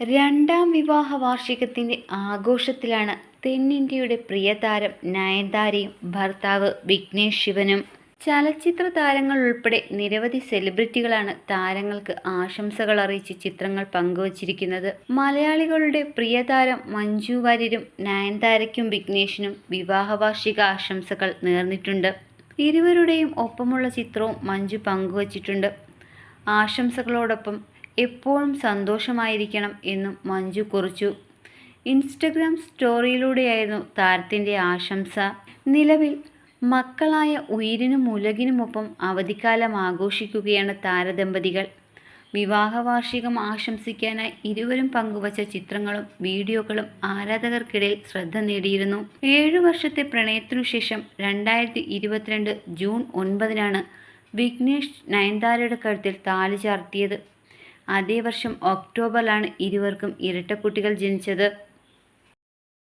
രണ്ടാം വിവാഹ വാർഷികത്തിന്റെ ആഘോഷത്തിലാണ് തെന്നിന്ത്യയുടെ പ്രിയതാരം നയൻതാരയും ഭർത്താവ് വിഘ്നേഷ് ശിവനും. ചലച്ചിത്ര താരങ്ങൾ ഉൾപ്പെടെ നിരവധി സെലിബ്രിറ്റികളാണ് താരങ്ങൾക്ക് ആശംസകൾ അറിയിച്ച് ചിത്രങ്ങൾ പങ്കുവച്ചിരിക്കുന്നത്. മലയാളികളുടെ പ്രിയതാരം മഞ്ജു വാര്യരും നയൻതാരയ്ക്കും വിഘ്നേഷിനും വിവാഹ വാർഷിക ആശംസകൾ നേർന്നിട്ടുണ്ട്. ഇരുവരുടെയും ഒപ്പമുള്ള ചിത്രവും മഞ്ജു പങ്കുവച്ചിട്ടുണ്ട്. ആശംസകളോടൊപ്പം എപ്പോഴും സന്തോഷമായിരിക്കണം എന്നും മഞ്ജു കുറിച്ചു. ഇൻസ്റ്റഗ്രാം സ്റ്റോറിയിലൂടെയായിരുന്നു താരത്തിന്റെ ആശംസ. നിലവിൽ മക്കളായ ഉയിരിനും മുലകിനുമൊപ്പം അവധിക്കാലം ആഘോഷിക്കുകയാണ് താരദമ്പതികൾ. വിവാഹ വാർഷികം ആശംസിക്കാനായി ഇരുവരും പങ്കുവച്ച ചിത്രങ്ങളും വീഡിയോകളും ആരാധകർക്കിടയിൽ ശ്രദ്ധ നേടിയിരുന്നു. ഏഴു വർഷത്തെ പ്രണയത്തിനു ശേഷം രണ്ടായിരത്തി ഇരുപത്തിരണ്ട് ജൂൺ ഒൻപതിനാണ് വിഘ്നേഷ് നയൻതാരയുടെ കഴുത്തിൽ താലി ചാർത്തിയത്. അതേ വർഷം ഒക്ടോബറിലാണ് ഇരുവർക്കും ഇരട്ടക്കുട്ടികൾ ജനിച്ചത്.